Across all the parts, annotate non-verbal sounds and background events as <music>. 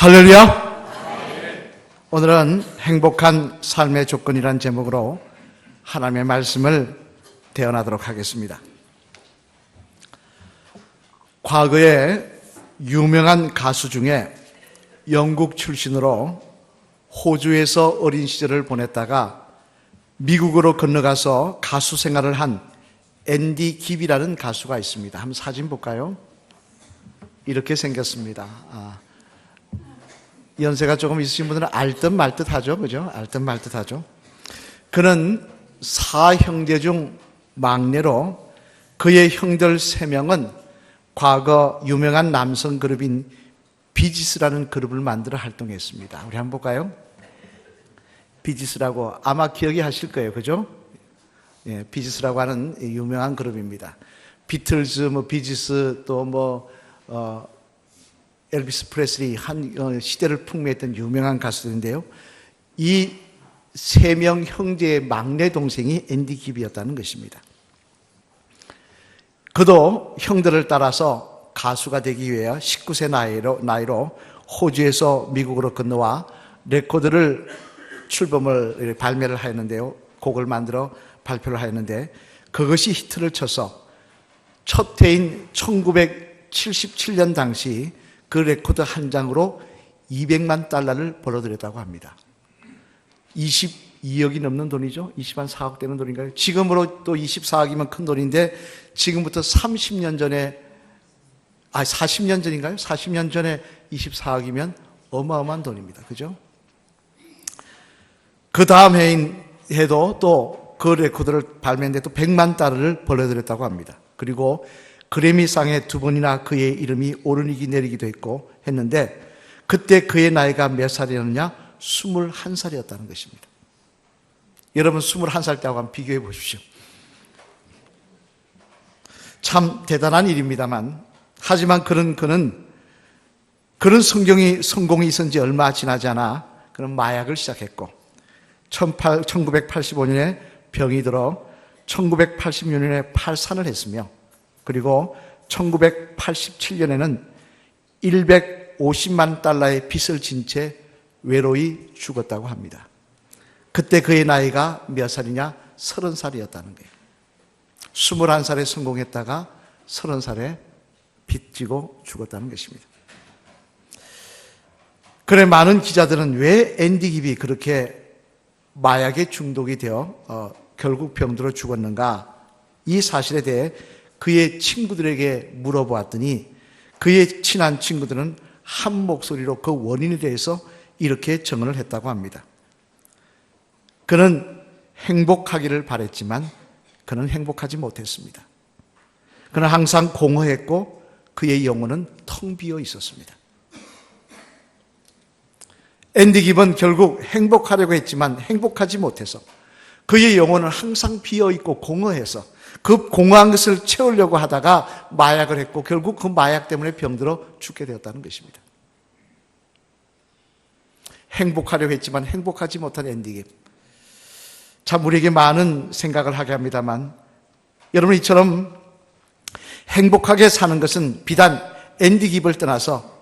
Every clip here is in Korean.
할렐루야! 오늘은 행복한 삶의 조건이란 제목으로 하나님의 말씀을 대언하도록 하겠습니다. 과거에 유명한 가수 중에 영국 출신으로 호주에서 어린 시절을 보냈다가 미국으로 건너가서 가수 생활을 한 앤디 깁이라는 가수가 있습니다. 한번 사진 볼까요? 이렇게 생겼습니다. 아, 연세가 조금 있으신 분들은 알듯 말듯 하죠. 그죠? 알듯 말듯 하죠. 그는 사 형제 중 막내로 그의 형들 세 명은 과거 유명한 남성 그룹인 비지스라는 그룹을 만들어 활동했습니다. 우리 한번 볼까요? 비지스라고 아마 기억이 하실 거예요. 그죠? 예, 비지스라고 하는 유명한 그룹입니다. 비틀즈, 뭐 비지스 또뭐 어, 엘비스 프레슬리 한 어, 시대를 풍미했던 유명한 가수들인데요. 이 세 명 형제의 막내 동생이 앤디 깁이었다는 것입니다. 그도 형들을 따라서 가수가 되기 위해 19세 나이로, 나이로 호주에서 미국으로 건너와 레코드를 출범을 발매를 하였는데요. 곡을 만들어 발표를 하였는데 그것이 히트를 쳐서 첫 해인 1977년 당시 그 레코드 한 장으로 200만 달러를 벌어들였다고 합니다. 22억이 넘는 돈이죠. 20만 4억 되는 돈인가요? 지금으로 또 24억이면 큰 돈인데 지금부터 30년 전에 아 40년 전인가요? 40년 전에 24억이면 어마어마한 돈입니다. 그죠? 그 다음 해인 해도 또 그 레코드를 발매했는데 또 100만 달러를 벌어들였다고 합니다. 그리고 그래미상에 두 번이나 그의 이름이 오르기 내리기도 했고 했는데 그때 그의 나이가 몇 살이었느냐? 21살이었다는 것입니다. 여러분 21살 때하고 한번 비교해 보십시오. 참 대단한 일입니다만 하지만 그런 그는 그런 성경이 성공이 있은 지 얼마 지나지 않아 그는 마약을 시작했고 1985년에 병이 들어 1986년에 팔산을 했으며 그리고 1987년에는 150만 달러의 빚을 진 채 외로이 죽었다고 합니다. 그때 그의 나이가 몇 살이냐? 30살이었다는 거예요. 21살에 성공했다가 30살에 빚지고 죽었다는 것입니다. 그래 많은 기자들은 왜 앤디 깁이 그렇게 마약에 중독이 되어 어, 결국 병들어 죽었는가? 이 사실에 대해 그의 친구들에게 물어보았더니 그의 친한 친구들은 한 목소리로 그 원인에 대해서 이렇게 정언을 했다고 합니다. 그는 행복하기를 바랬지만 그는 행복하지 못했습니다. 그는 항상 공허했고 그의 영혼은 텅 비어 있었습니다. 앤디 깁은 결국 행복하려고 했지만 행복하지 못해서 그의 영혼은 항상 비어 있고 공허해서 그 공허한 것을 채우려고 하다가 마약을 했고 결국 그 마약 때문에 병들어 죽게 되었다는 것입니다. 행복하려고 했지만 행복하지 못한 깁. 참 우리에게 많은 생각을 하게 합니다만 여러분 이처럼 행복하게 사는 것은 비단 앤디 깁을 떠나서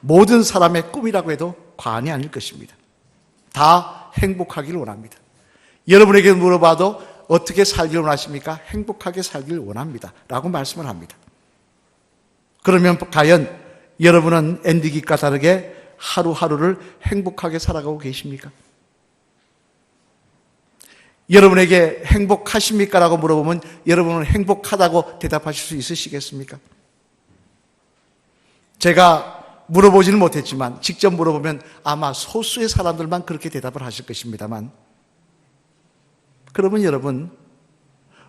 모든 사람의 꿈이라고 해도 과언이 아닐 것입니다. 다 행복하기를 원합니다. 여러분에게 물어봐도 어떻게 살기를 원하십니까? 행복하게 살기를 원합니다. 라고 말씀을 합니다. 그러면 과연 여러분은 앤디기과 다르게 하루하루를 행복하게 살아가고 계십니까? 여러분에게 행복하십니까? 라고 물어보면 여러분은 행복하다고 대답하실 수 있으시겠습니까? 제가 물어보지는 못했지만 직접 물어보면 아마 소수의 사람들만 그렇게 대답을 하실 것입니다만 그러면 여러분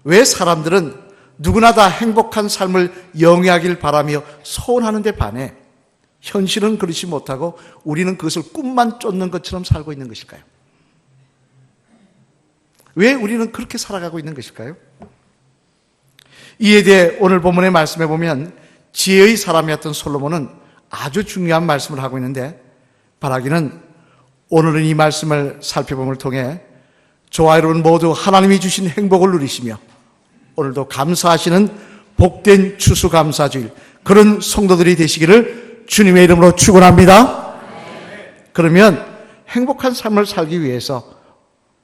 왜 사람들은 누구나 다 행복한 삶을 영위하길 바라며 소원하는 데 반해 현실은 그렇지 못하고 우리는 그것을 꿈만 쫓는 것처럼 살고 있는 것일까요? 왜 우리는 그렇게 살아가고 있는 것일까요? 이에 대해 오늘 본문의 말씀에 보면 지혜의 사람이었던 솔로몬은 아주 중요한 말씀을 하고 있는데 바라기는 오늘은 이 말씀을 살펴봄을 통해 저와 여러분 모두 하나님이 주신 행복을 누리시며 오늘도 감사하시는 복된 추수감사주일 그런 성도들이 되시기를 주님의 이름으로 축원합니다. 그러면 행복한 삶을 살기 위해서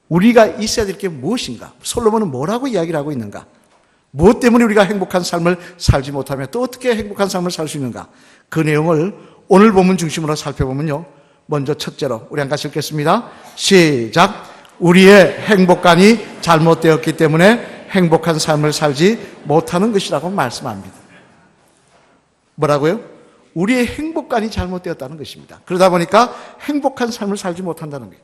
우리가 있어야 될 게 무엇인가? 솔로몬은 뭐라고 이야기를 하고 있는가? 무엇 때문에 우리가 행복한 삶을 살지 못하며 또 어떻게 행복한 삶을 살 수 있는가? 그 내용을 오늘 본문 중심으로 살펴보면요. 먼저 첫째로 우리 한 가지 읽겠습니다. 시작. 우리의 행복관이 잘못되었기 때문에 행복한 삶을 살지 못하는 것이라고 말씀합니다. 뭐라고요? 우리의 행복관이 잘못되었다는 것입니다. 그러다 보니까 행복한 삶을 살지 못한다는 거예요.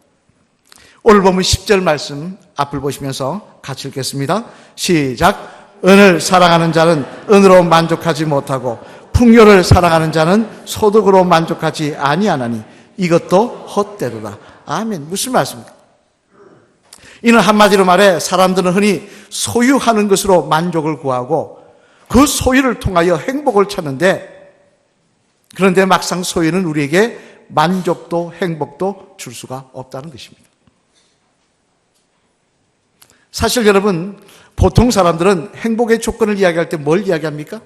오늘 보면 10절 말씀 앞을 보시면서 같이 읽겠습니다. 시작. 은을 사랑하는 자는 은으로 만족하지 못하고 풍요를 사랑하는 자는 소득으로 만족하지 아니하나니 이것도 헛되도다. 아멘. 무슨 말씀입니까? 이는 한마디로 말해 사람들은 흔히 소유하는 것으로 만족을 구하고 그 소유를 통하여 행복을 찾는데 그런데 막상 소유는 우리에게 만족도 행복도 줄 수가 없다는 것입니다. 사실 여러분 보통 사람들은 행복의 조건을 이야기할 때 뭘 이야기합니까?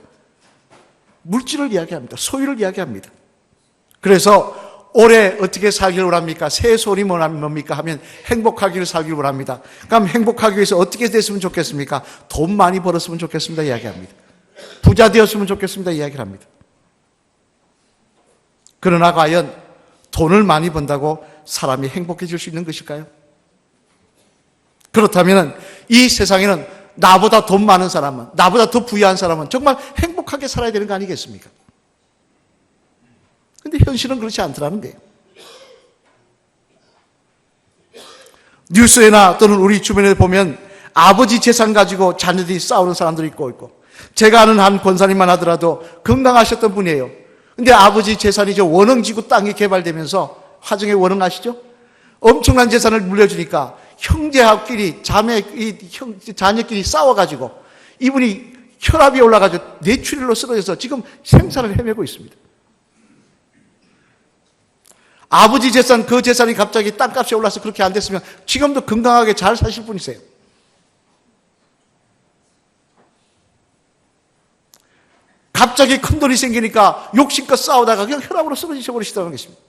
물질을 이야기합니다. 소유를 이야기합니다. 그래서 올해 어떻게 살기를 원합니까? 새해 소원이 뭡니까? 하면 행복하기를 살기를 원합니다. 그럼 행복하기 위해서 어떻게 됐으면 좋겠습니까? 돈 많이 벌었으면 좋겠습니다. 이야기합니다. 부자 되었으면 좋겠습니다. 이야기를 합니다. 그러나 과연 돈을 많이 번다고 사람이 행복해질 수 있는 것일까요? 그렇다면 이 세상에는 나보다 돈 많은 사람은, 나보다 더 부유한 사람은 정말 행복하게 살아야 되는 거 아니겠습니까? 근데 현실은 그렇지 않더라는 거예요. 뉴스에나 또는 우리 주변에 보면 아버지 재산 가지고 자녀들이 싸우는 사람들이 있고 있고 제가 아는 한 권사님만 하더라도 건강하셨던 분이에요. 근데 아버지 재산이 저 원흥지구 땅이 개발되면서 화정의 원흥 아시죠? 엄청난 재산을 물려주니까 형제하끼리 자매 이 형, 자녀끼리 싸워가지고 이분이 혈압이 올라가지고 뇌출혈로 쓰러져서 지금 생사를 헤매고 있습니다. 아버지 재산 그 재산이 갑자기 땅값이 올라서 그렇게 안 됐으면 지금도 건강하게 잘 사실 분이세요. 갑자기 큰 돈이 생기니까 욕심껏 싸우다가 그냥 혈압으로 쓰러지셔 버리시다는 것입니다.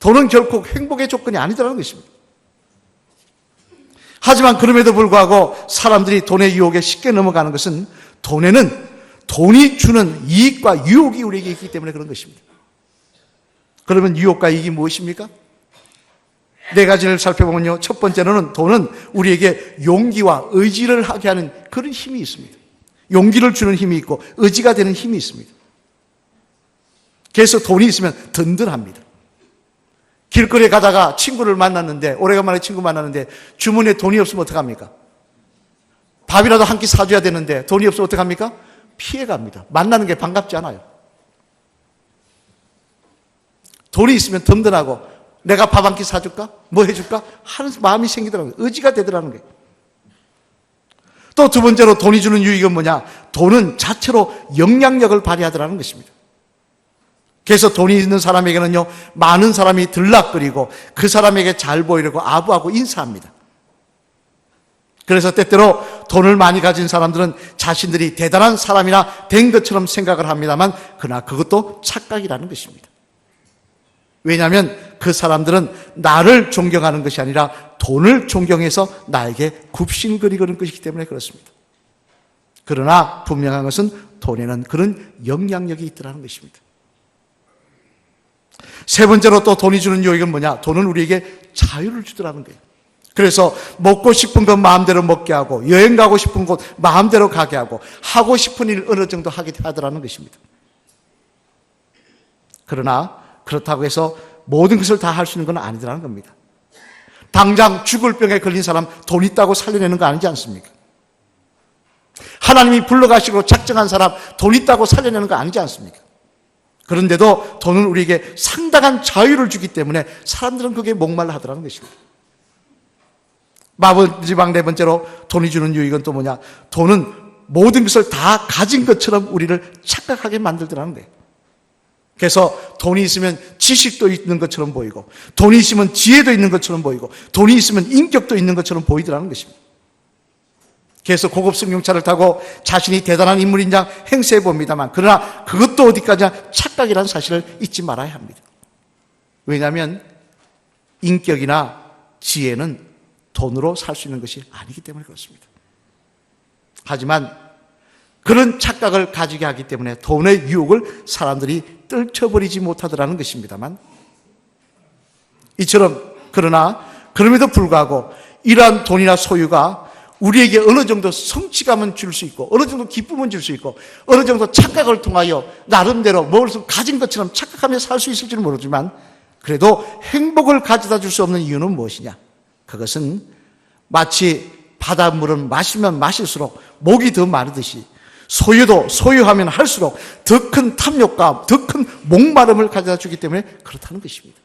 돈은 결코 행복의 조건이 아니더라는 것입니다. 하지만 그럼에도 불구하고 사람들이 돈의 유혹에 쉽게 넘어가는 것은 돈에는 돈이 주는 이익과 유혹이 우리에게 있기 때문에 그런 것입니다. 그러면 유혹과 이익이 무엇입니까? 네 가지를 살펴보면요. 첫 번째로는 돈은 우리에게 용기와 의지를 하게 하는 그런 힘이 있습니다. 용기를 주는 힘이 있고 의지가 되는 힘이 있습니다. 그래서 돈이 있으면 든든합니다. 길거리에 가다가 친구를 만났는데 오래간만에 친구 만났는데 주머니에 돈이 없으면 어떡합니까? 밥이라도 한 끼 사줘야 되는데 돈이 없으면 어떡합니까? 피해갑니다. 만나는 게 반갑지 않아요. 돈이 있으면 든든하고 내가 밥 한 끼 사줄까? 뭐 해줄까? 하는 마음이 생기더라고요. 의지가 되더라는 거예요. 또 두 번째로 돈이 주는 유익은 뭐냐? 돈은 자체로 영향력을 발휘하더라는 것입니다. 그래서 돈이 있는 사람에게는요, 많은 사람이 들락거리고 그 사람에게 잘 보이려고 아부하고 인사합니다. 그래서 때때로 돈을 많이 가진 사람들은 자신들이 대단한 사람이나 된 것처럼 생각을 합니다만, 그러나 그것도 착각이라는 것입니다. 왜냐하면 그 사람들은 나를 존경하는 것이 아니라 돈을 존경해서 나에게 굽신거리는 것이기 때문에 그렇습니다. 그러나 분명한 것은 돈에는 그런 영향력이 있더라는 것입니다. 세 번째로 또 돈이 주는 요익은 뭐냐? 돈은 우리에게 자유를 주더라는 거예요. 그래서 먹고 싶은 것 마음대로 먹게 하고 여행 가고 싶은 곳 마음대로 가게 하고 하고 싶은 일 어느 정도 하게 하더라는 것입니다. 그러나 그렇다고 해서 모든 것을 다 할 수 있는 건 아니더라는 겁니다. 당장 죽을 병에 걸린 사람 돈 있다고 살려내는 거 아니지 않습니까? 하나님이 불러가시고 작정한 사람 돈 있다고 살려내는 거 아니지 않습니까? 그런데도 돈은 우리에게 상당한 자유를 주기 때문에 사람들은 그게 목말라 하더라는 것입니다. 마지막 네 번째로 돈이 주는 유익은 또 뭐냐? 돈은 모든 것을 다 가진 것처럼 우리를 착각하게 만들더라는 거예요. 그래서 돈이 있으면 지식도 있는 것처럼 보이고, 돈이 있으면 지혜도 있는 것처럼 보이고, 돈이 있으면 인격도 있는 것처럼 보이더라는 것입니다. 그래서 고급 승용차를 타고 자신이 대단한 인물인 양 행세해 봅니다만, 그러나 그것도 어디까지나 착각이라는 사실을 잊지 말아야 합니다. 왜냐하면 인격이나 지혜는 돈으로 살 수 있는 것이 아니기 때문에 그렇습니다. 하지만 그런 착각을 가지게 하기 때문에 돈의 유혹을 사람들이 떨쳐버리지 못하더라는 것입니다만 이처럼 그러나 그럼에도 불구하고 이러한 돈이나 소유가 우리에게 어느 정도 성취감은 줄 수 있고 어느 정도 기쁨은 줄 수 있고 어느 정도 착각을 통하여 나름대로 무엇을 가진 것처럼 착각하며 살 수 있을지는 모르지만 그래도 행복을 가져다 줄 수 없는 이유는 무엇이냐? 그것은 마치 바닷물은 마시면 마실수록 목이 더 마르듯이 소유도 소유하면 할수록 더 큰 탐욕감, 더큰 목마름을 가져다 주기 때문에 그렇다는 것입니다.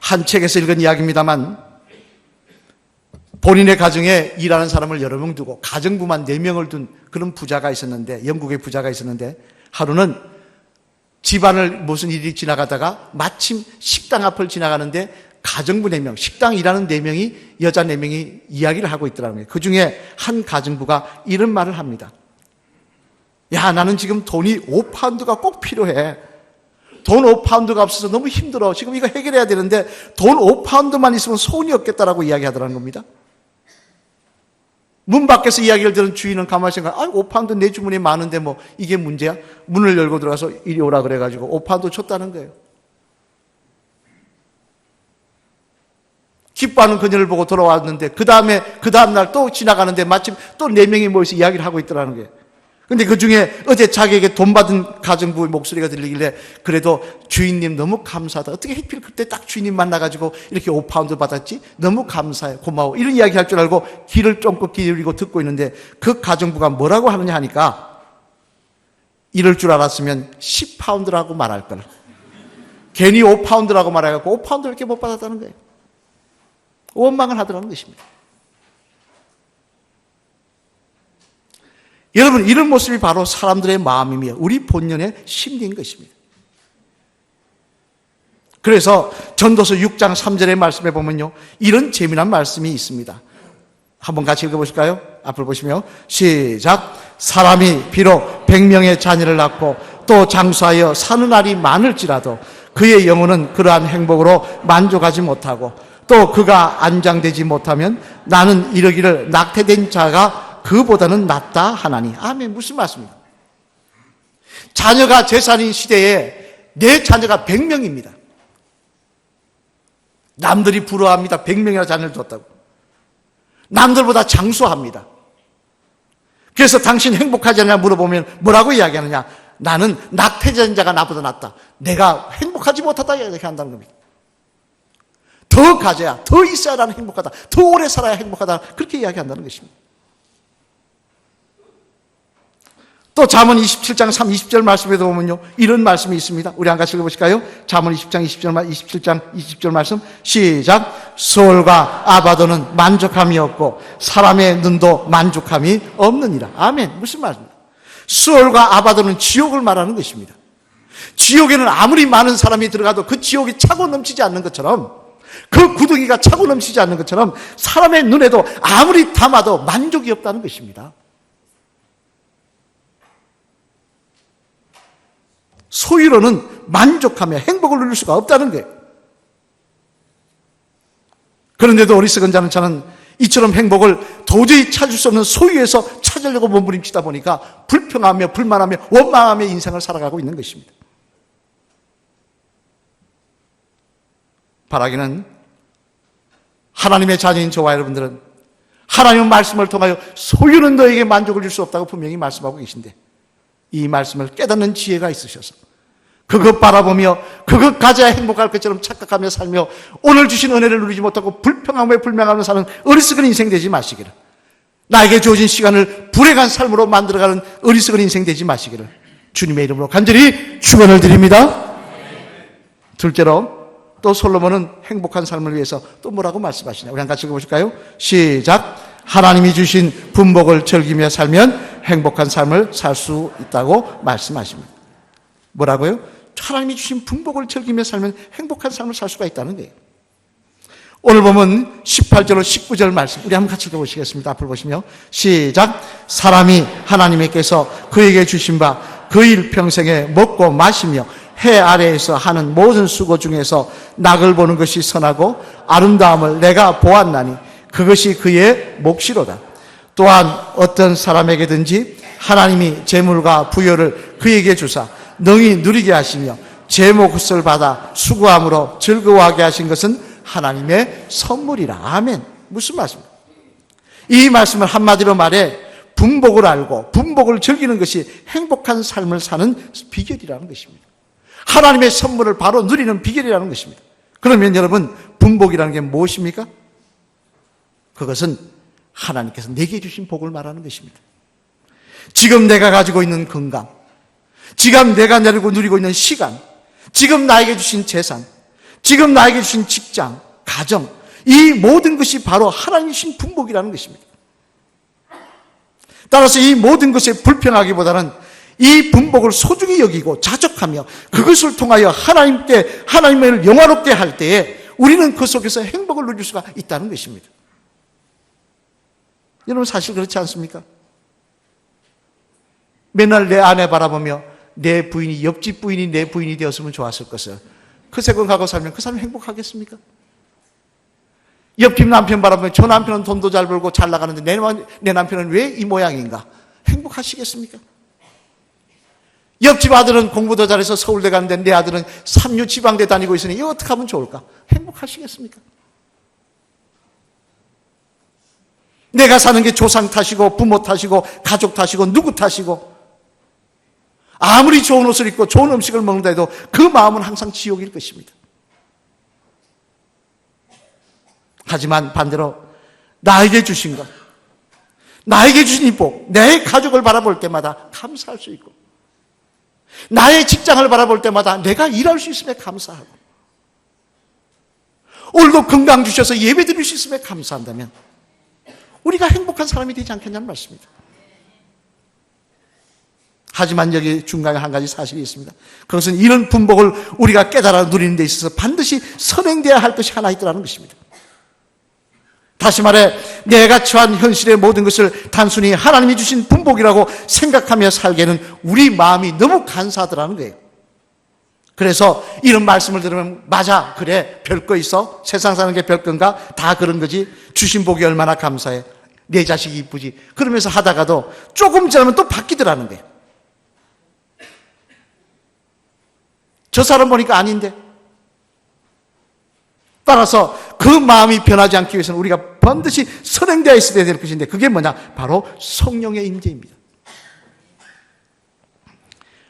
한 책에서 읽은 이야기입니다만 본인의 가정에 일하는 사람을 여러 명 두고 가정부만 네 명을 둔 그런 부자가 있었는데 영국의 부자가 있었는데 하루는 집안을 무슨 일이 지나가다가 마침 식당 앞을 지나가는데 가정부 4명, 식당 일하는 4명이 여자 4명이 이야기를 하고 있더라는 거예요. 그 중에 한 가정부가 이런 말을 합니다. 야, 나는 지금 돈이 5파운드가 꼭 필요해. 돈 5파운드가 없어서 너무 힘들어. 지금 이거 해결해야 되는데 돈 5파운드만 있으면 소원이 없겠다라고 이야기하더라는 겁니다. 문 밖에서 이야기를 들은 주인은 가만히 생각, 아, 5파운드 내 주문이 많은데 뭐 이게 문제야? 문을 열고 들어가서 이리 오라 그래가지고 5파운드 줬다는 거예요. 기뻐하는 그녀를 보고 돌아왔는데 그 다음에 그 다음 날 또 지나가는데 마침 또 네 명이 모여서 이야기를 하고 있더라는 거예요. 근데 그 중에 어제 자기에게 돈 받은 가정부의 목소리가 들리길래 그래도 주인님 너무 감사하다. 어떻게 해필 그때 딱 주인님 만나가지고 이렇게 5파운드 받았지? 너무 감사해. 고마워. 이런 이야기 할 줄 알고 귀를 쫑긋 기울이고 듣고 있는데 그 가정부가 뭐라고 하느냐 하니까 이럴 줄 알았으면 10파운드라고 말할 걸. 괜히 5파운드라고 말해갖고 5파운드 이렇게 못 받았다는 거예요. 원망을 하더라는 것입니다. 여러분, 이런 모습이 바로 사람들의 마음이며 우리 본연의 심리인 것입니다. 그래서 전도서 6장 3절의 말씀에 보면요. 이런 재미난 말씀이 있습니다. 한번 같이 읽어보실까요? 앞을 보시며 시작 사람이 비록 백명의 자녀를 낳고 또 장수하여 사는 날이 많을지라도 그의 영혼은 그러한 행복으로 만족하지 못하고 또 그가 안장되지 못하면 나는 이러기를 낙태된 자가 그보다는 낫다 하나니. 아멘. 무슨 말씀입니까? 자녀가 재산인 시대에 내 자녀가 100명입니다. 남들이 부러워합니다. 100명이나 자녀를 줬다고. 남들보다 장수합니다. 그래서 당신 행복하지 않냐 물어보면 뭐라고 이야기하느냐? 나는 낙태된 자가 나보다 낫다. 내가 행복하지 못하다 이렇게 한다는 겁니다. 더 가져야, 더 있어야 나는 행복하다. 더 오래 살아야 행복하다. 그렇게 이야기한다는 것입니다. 또 잠언 27장 3, 20절 말씀에도 보면요. 이런 말씀이 있습니다. 우리 한 같이 읽어보실까요? 잠언 20장 20절, 27장 20절 말씀. 시작. 소울과 아바도는 만족함이 없고 사람의 눈도 만족함이 없느니라. 아멘. 무슨 말입니까? 수월과 아바도는 지옥을 말하는 것입니다. 지옥에는 아무리 많은 사람이 들어가도 그 지옥이 차고 넘치지 않는 것처럼 그 구덩이가 차고 넘치지 않는 것처럼 사람의 눈에도 아무리 담아도 만족이 없다는 것입니다. 소유로는 만족하며 행복을 누릴 수가 없다는 거예요. 그런데도 어리석은 자는 저는 이처럼 행복을 도저히 찾을 수 없는 소유에서 찾으려고 몸부림치다 보니까 불평하며 불만하며 원망하며 인생을 살아가고 있는 것입니다. 바라기는 하나님의 자녀인 저와 여러분들은 하나님의 말씀을 통하여 소유는 너에게 만족을 줄 수 없다고 분명히 말씀하고 계신데 이 말씀을 깨닫는 지혜가 있으셔서 그것 바라보며 그것 가져야 행복할 것처럼 착각하며 살며 오늘 주신 은혜를 누리지 못하고 불평하며 불명하며 사는 어리석은 인생 되지 마시기를 나에게 주어진 시간을 불행한 삶으로 만들어가는 어리석은 인생 되지 마시기를 주님의 이름으로 간절히 축원을 드립니다. 둘째로 또 솔로몬은 행복한 삶을 위해서 또 뭐라고 말씀하시냐? 우리 한 같이 읽어보실까요? 시작. 하나님이 주신 분복을 즐기며 살면 행복한 삶을 살 수 있다고 말씀하십니다. 뭐라고요? 하나님이 주신 분복을 즐기며 살면 행복한 삶을 살 수가 있다는 거예요. 오늘 보면 18절로 19절 말씀 우리 한번 같이 읽어보시겠습니다. 앞을 보시며 시작. 사람이 하나님께서 그에게 주신 바 그 일평생에 먹고 마시며 해 아래에서 하는 모든 수고 중에서 낙을 보는 것이 선하고 아름다움을 내가 보았나니 그것이 그의 몫이로다. 또한 어떤 사람에게든지 하나님이 재물과 부여를 그에게 주사 능히 누리게 하시며 제 몫을 받아 수고함으로 즐거워하게 하신 것은 하나님의 선물이라. 아멘. 무슨 말씀입니까? 이 말씀을 한마디로 말해 분복을 알고 분복을 즐기는 것이 행복한 삶을 사는 비결이라는 것입니다. 하나님의 선물을 바로 누리는 비결이라는 것입니다. 그러면 여러분, 분복이라는 게 무엇입니까? 그것은 하나님께서 내게 주신 복을 말하는 것입니다. 지금 내가 가지고 있는 건강, 지금 내가 내리고 누리고 있는 시간, 지금 나에게 주신 재산, 지금 나에게 주신 직장, 가정, 이 모든 것이 바로 하나님 주신 분복이라는 것입니다. 따라서 이 모든 것에 불평하기보다는 이 분복을 소중히 여기고 자족하며 그것을 통하여 하나님께 하나님을 영화롭게 할 때에 우리는 그 속에서 행복을 누릴 수가 있다는 것입니다. 여러분 사실 그렇지 않습니까? 맨날 내 아내 바라보며 내 부인이 옆집 부인이 내 부인이 되었으면 좋았을 것을 그 생각하고 살면 그 사람이 행복하겠습니까? 옆집 남편 바라보면 저 남편은 돈도 잘 벌고 잘 나가는데 내, 남편은 왜 이 모양인가? 행복하시겠습니까? 옆집 아들은 공부도 잘해서 서울대 가는데 내 아들은 삼류 지방대 다니고 있으니 이거 어떻게 하면 좋을까? 행복하시겠습니까? 내가 사는 게 조상 탓이고 부모 탓이고 가족 탓이고 누구 탓이고 아무리 좋은 옷을 입고 좋은 음식을 먹는다 해도 그 마음은 항상 지옥일 것입니다. 하지만 반대로 나에게 주신 것, 나에게 주신 이 복, 내 가족을 바라볼 때마다 감사할 수 있고, 나의 직장을 바라볼 때마다 내가 일할 수 있음에 감사하고, 오늘도 건강 주셔서 예배 드릴 수 있음에 감사한다면, 우리가 행복한 사람이 되지 않겠냐는 말씀입니다. 하지만 여기 중간에 한 가지 사실이 있습니다. 그것은 이런 분복을 우리가 깨달아 누리는 데 있어서 반드시 선행되어야 할 것이 하나 있더라는 것입니다. 다시 말해, 내가 처한 현실의 모든 것을 단순히 하나님이 주신 분복이라고 생각하며 살기에는 우리 마음이 너무 간사하더라는 거예요. 그래서 이런 말씀을 들으면, 맞아, 그래, 별거 있어? 세상 사는 게 별건가? 다 그런 거지. 주신 복이 얼마나 감사해. 내 자식이 이쁘지. 그러면서 하다가도 조금 지나면 또 바뀌더라는 거예요. 저 사람 보니까 아닌데. 따라서 그 마음이 변하지 않기 위해서는 우리가 반드시 선행되어 있어야 될 것인데 그게 뭐냐? 바로 성령의 임재입니다.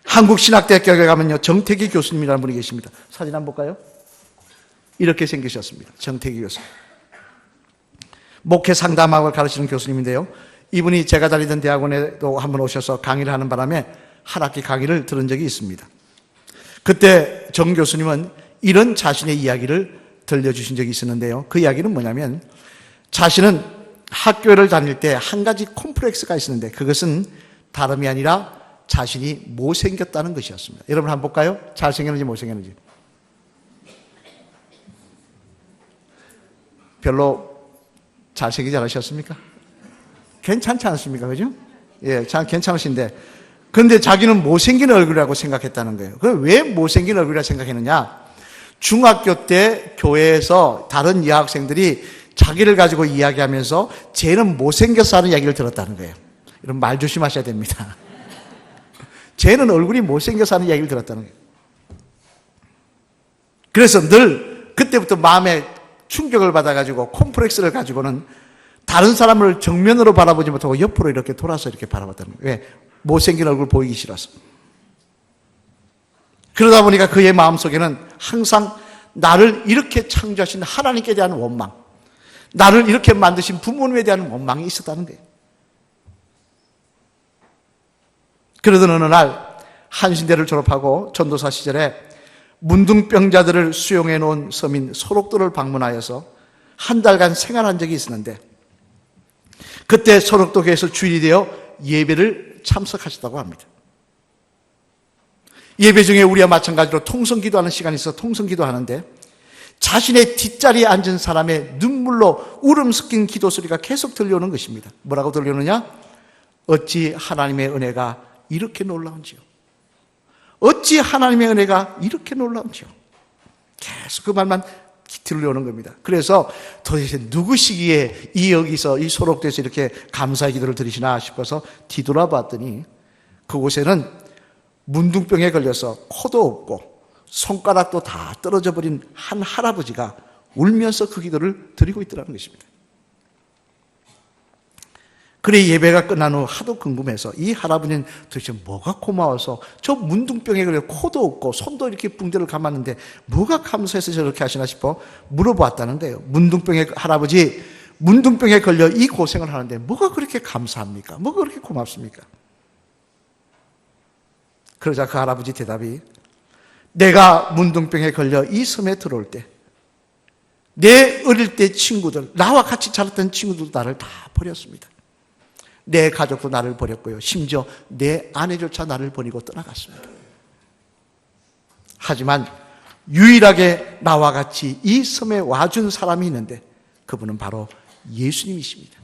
한국신학대학교에 가면요 정태기 교수님이라는 분이 계십니다. 사진 한번 볼까요? 이렇게 생기셨습니다. 정태기 교수. 목회 상담학을 가르치는 교수님인데요. 이분이 제가 다니던 대학원에도 한번 오셔서 강의를 하는 바람에 한 학기 강의를 들은 적이 있습니다. 그때 정 교수님은 이런 자신의 이야기를 들려주신 적이 있었는데요. 그 이야기는 뭐냐면 자신은 학교를 다닐 때 한 가지 콤플렉스가 있었는데 그것은 다름이 아니라 자신이 못생겼다는 것이었습니다. 여러분 한번 볼까요? 잘생겼는지 못생겼는지. 별로 잘생기지 않으셨습니까? 괜찮지 않습니까? 그죠? 예, 참 괜찮으신데. 그런데 자기는 못생긴 얼굴이라고 생각했다는 거예요. 그럼 왜 못생긴 얼굴이라고 생각했느냐? 중학교 때 교회에서 다른 여학생들이 자기를 가지고 이야기하면서 쟤는 못생겨서 하는 이야기를 들었다는 거예요. 이런 말 조심하셔야 됩니다. <laughs> 쟤는 얼굴이 못생겨서 하는 이야기를 들었다는 거예요. 그래서 늘 그때부터 마음에 충격을 받아가지고 콤플렉스를 가지고는 다른 사람을 정면으로 바라보지 못하고 옆으로 이렇게 돌아서 이렇게 바라봤다는 거예요. 왜? 못생긴 얼굴 보이기 싫어서. 그러다 보니까 그의 마음속에는 항상 나를 이렇게 창조하신 하나님께 대한 원망, 나를 이렇게 만드신 부모님에 대한 원망이 있었다는 거예요. 그러던 어느 날 한신대를 졸업하고 전도사 시절에 문둥병자들을 수용해 놓은 서민 소록도를 방문하여서 한 달간 생활한 적이 있었는데 그때 소록도 교회에서 주일이 되어 예배를 참석하셨다고 합니다. 예배 중에 우리와 마찬가지로 통성 기도하는 시간이 있어 통성 기도하는데 자신의 뒷자리에 앉은 사람의 눈물로 울음 섞인 기도 소리가 계속 들려오는 것입니다. 뭐라고 들려오느냐? 어찌 하나님의 은혜가 이렇게 놀라운지요. 어찌 하나님의 은혜가 이렇게 놀라운지요. 계속 그 말만 들려오는 겁니다. 그래서 도대체 누구시기에 이 여기서 이 소록돼서 이렇게 감사의 기도를 드리시나 싶어서 뒤돌아봤더니 그곳에는 문둥병에 걸려서 코도 없고 손가락도 다 떨어져 버린 한 할아버지가 울면서 그 기도를 드리고 있더라는 것입니다. 그래 예배가 끝난 후 하도 궁금해서 이 할아버지는 도대체 뭐가 고마워서 저 문둥병에 걸려 코도 없고 손도 이렇게 붕대를 감았는데 뭐가 감사해서 저렇게 하시나 싶어 물어보았다는 거예요. 문둥병에 할아버지 문둥병에 걸려 이 고생을 하는데 뭐가 그렇게 감사합니까? 뭐가 그렇게 고맙습니까? 그러자 그 할아버지 대답이 내가 문둥병에 걸려 이 섬에 들어올 때 내 어릴 때 친구들, 나와 같이 자랐던 친구들도 나를 다 버렸습니다. 내 가족도 나를 버렸고요. 심지어 내 아내조차 나를 버리고 떠나갔습니다. 하지만 유일하게 나와 같이 이 섬에 와준 사람이 있는데 그분은 바로 예수님이십니다.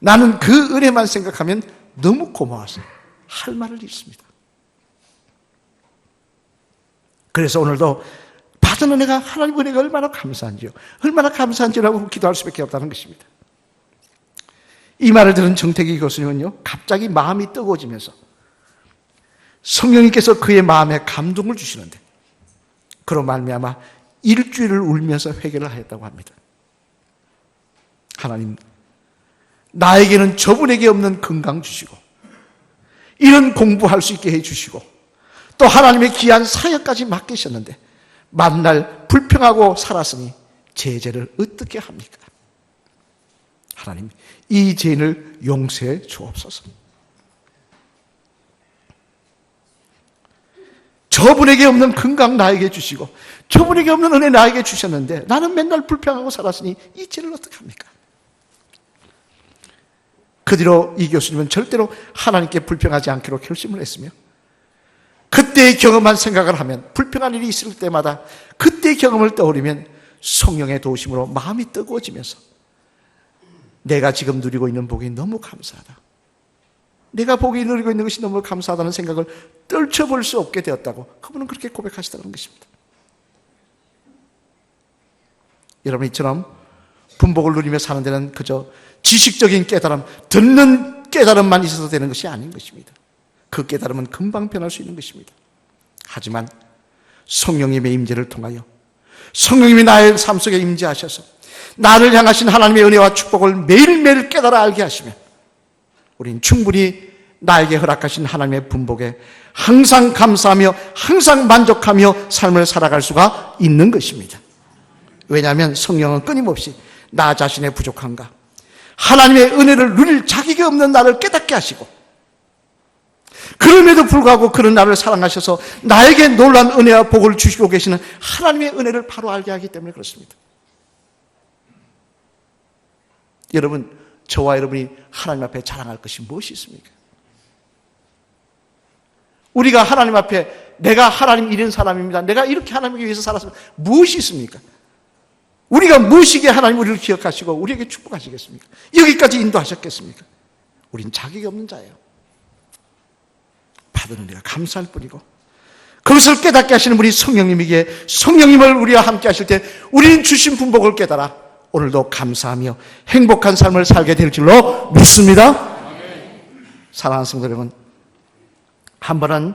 나는 그 은혜만 생각하면 너무 고마워서 할 말을 잃습니다. 그래서 오늘도 받은 은혜가 하나님 은혜가 얼마나 감사한지요. 얼마나 감사한지라고 기도할 수밖에 없다는 것입니다. 이 말을 들은 정태기 교수님은요, 갑자기 마음이 뜨거워지면서 성령님께서 그의 마음에 감동을 주시는데, 그로 말미암아 일주일을 울면서 회개를 하였다고 합니다. 하나님, 나에게는 저분에게 없는 건강 주시고, 이런 공부할 수 있게 해주시고, 또 하나님의 귀한 사역까지 맡기셨는데, 만날 불평하고 살았으니 제재를 어떻게 합니까? 하나님, 이 죄인을 용서해 주옵소서. 저분에게 없는 건강 나에게 주시고, 저분에게 없는 은혜 나에게 주셨는데, 나는 맨날 불평하고 살았으니 이 죄를 어떻게 합니까? 그 뒤로 이 교수님은 절대로 하나님께 불평하지 않기로 결심을 했으며, 그때의 경험한 생각을 하면, 불평한 일이 있을 때마다 그때의 경험을 떠올리면 성령의 도우심으로 마음이 뜨거워지면서 내가 지금 누리고 있는 복이 너무 감사하다. 내가 복이 누리고 있는 것이 너무 감사하다는 생각을 떨쳐볼 수 없게 되었다고 그분은 그렇게 고백하시다는 것입니다. 여러분 이처럼 분복을 누리며 사는 데는 그저 지식적인 깨달음, 듣는 깨달음만 있어서 되는 것이 아닌 것입니다. 그 깨달음은 금방 변할 수 있는 것입니다. 하지만 성령님의 임재를 통하여 성령님이 나의 삶 속에 임재하셔서 나를 향하신 하나님의 은혜와 축복을 매일매일 깨달아 알게 하시면 우린 충분히 나에게 허락하신 하나님의 분복에 항상 감사하며 항상 만족하며 삶을 살아갈 수가 있는 것입니다. 왜냐하면 성령은 끊임없이 나 자신의 부족한가 하나님의 은혜를 누릴 자격이 없는 나를 깨닫게 하시고 그럼에도 불구하고 그런 나를 사랑하셔서 나에게 놀란 은혜와 복을 주시고 계시는 하나님의 은혜를 바로 알게 하기 때문에 그렇습니다. 여러분, 저와 여러분이 하나님 앞에 자랑할 것이 무엇이 있습니까? 우리가 하나님 앞에 내가 하나님 이런 사람입니다. 내가 이렇게 하나님께 위해서 살았습니다. 무엇이 있습니까? 우리가 무엇이기에 하나님 우리를 기억하시고 우리에게 축복하시겠습니까? 여기까지 인도하셨겠습니까? 우린 자격이 없는 자예요. 받은 은혜가 감사할 뿐이고 그것을 깨닫게 하시는 분이 성령님이기에 성령님을 우리와 함께 하실 때 우리는 주신 분복을 깨달아 오늘도 감사하며 행복한 삶을 살게 될 줄로 믿습니다. 사랑하는 성도 여러분, 한 번은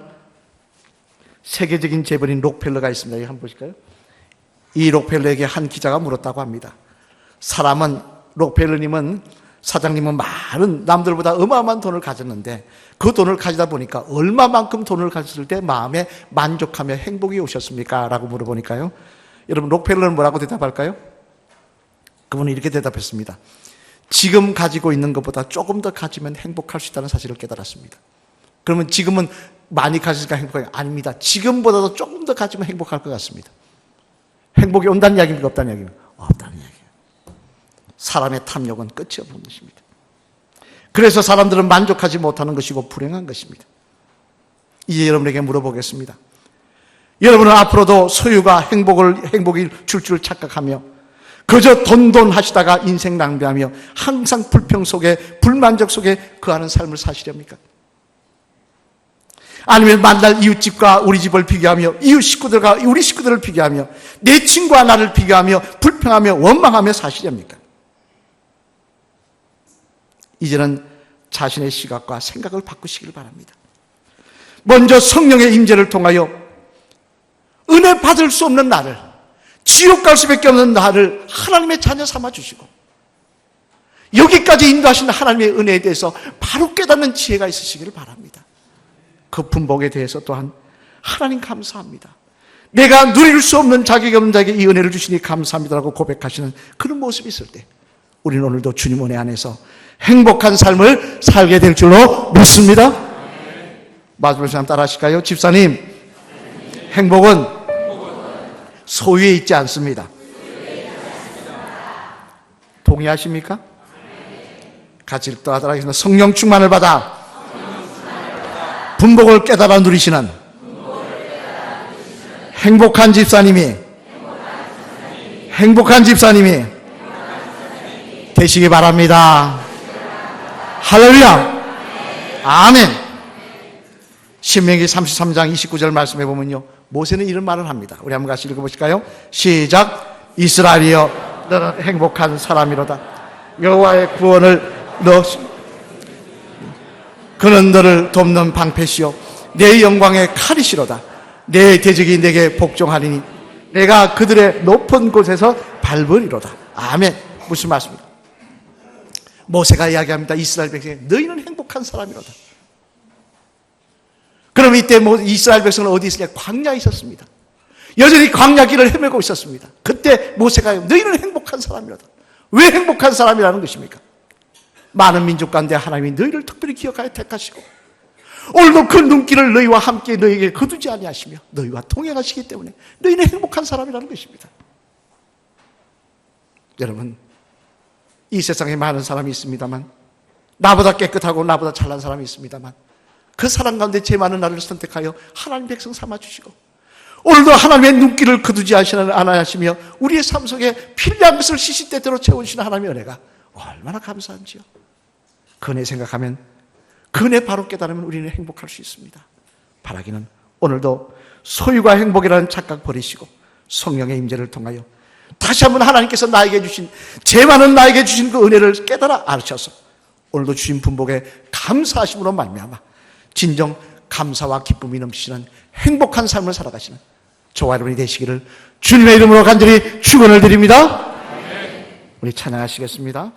세계적인 재벌인 록펠러가 있습니다. 이거 한번 보실까요? 이 록펠러에게 한 기자가 물었다고 합니다. 사람은 록펠러님은 사장님은 많은 남들보다 어마어마한 돈을 가졌는데 그 돈을 가지다 보니까 얼마만큼 돈을 가졌을 때 마음에 만족하며 행복이 오셨습니까? 라고 물어보니까요. 여러분 록펠러는 뭐라고 대답할까요? 그분은 이렇게 대답했습니다. 지금 가지고 있는 것보다 조금 더 가지면 행복할 수 있다는 사실을 깨달았습니다. 그러면 지금은 많이 가지니까 행복해요? 아닙니다. 지금보다도 조금 더 가지면 행복할 것 같습니다. 행복이 온다는 이야기입니까? 없다는 이야기입니까? 없다는 이야기예요. 사람의 탐욕은 끝이 없는 것입니다. 그래서 사람들은 만족하지 못하는 것이고 불행한 것입니다. 이제 여러분에게 물어보겠습니다. 여러분은 앞으로도 소유가 행복을, 행복이 줄줄 착각하며 그저 돈돈 하시다가 인생 낭비하며 항상 불평 속에 불만족 속에 그하는 삶을 사시렵니까? 아니면 만날 이웃집과 우리 집을 비교하며 이웃 식구들과 우리 식구들을 비교하며 내 친구와 나를 비교하며 불평하며 원망하며 사시렵니까? 이제는 자신의 시각과 생각을 바꾸시길 바랍니다. 먼저 성령의 임재를 통하여 은혜 받을 수 없는 나를 지옥 갈 수밖에 없는 나를 하나님의 자녀 삼아 주시고 여기까지 인도하신 하나님의 은혜에 대해서 바로 깨닫는 지혜가 있으시기를 바랍니다. 그 분복에 대해서 또한 하나님 감사합니다. 내가 누릴 수 없는 자격이 없는 자에게 이 은혜를 주시니 감사합니다라고 고백하시는 그런 모습이 있을 때 우리는 오늘도 주님 은혜 안에서 행복한 삶을 살게 될 줄로 믿습니다. 마지막 사람 따라 하실까요? 집사님, 행복은 소유에 있지 않습니다. 동의하십니까? 같이 또 하겠습니다. 성령 충만을 받아 분복을 깨달아 누리시는 행복한 집사님이 행복한 집사님이 되시기 바랍니다. 할렐루야. 아멘. 신명기 33장 29절 말씀해 보면요. 모세는 이런 말을 합니다. 우리 한번 같이 읽어 보실까요? 시작. 이스라엘이여 너는 행복한 사람이로다. 여호와의 구원을 너 그는 너를 돕는 방패시요 내 영광의 칼이시로다. 내 대적이 내게 복종하리니 내가 그들의 높은 곳에서 밟으리로다. 아멘. 무슨 말씀입니까? 모세가 이야기합니다. 이스라엘 백성 너희는 행복한 사람이로다. 그럼 이때 뭐 이스라엘 백성은 어디 있으냐? 광야에 있었습니다. 여전히 광야 길을 헤매고 있었습니다. 그때 모세가 너희는 행복한 사람이로다. 왜 행복한 사람이라는 것입니까? 많은 민족 가운데 하나님이 너희를 특별히 기억하여 택하시고 오늘도 그 눈길을 너희와 함께 너희에게 거두지 아니하시며 너희와 동행하시기 때문에 너희는 행복한 사람이라는 것입니다. 여러분 이 세상에 많은 사람이 있습니다만 나보다 깨끗하고 나보다 잘난 사람이 있습니다만 그 사람 가운데 제 많은 나를 선택하여 하나님 백성 삼아 주시고 오늘도 하나님의 눈길을 거두지 않으시며 우리의 삶 속에 필요한 것을 시시때때로 채우시는 하나님의 은혜가 얼마나 감사한지요. 그 은혜 생각하면 그 은혜 바로 깨달으면 우리는 행복할 수 있습니다. 바라기는 오늘도 소유가 행복이라는 착각 버리시고 성령의 임재를 통하여 다시 한번 하나님께서 나에게 주신 제 많은 나에게 주신 그 은혜를 깨달아 알으셔서 오늘도 주신 분복에 감사하심으로 말미암아 진정 감사와 기쁨이 넘치는 행복한 삶을 살아가시는 저와 여러분이 되시기를 주님의 이름으로 간절히 축원을 드립니다. 우리 찬양하시겠습니다.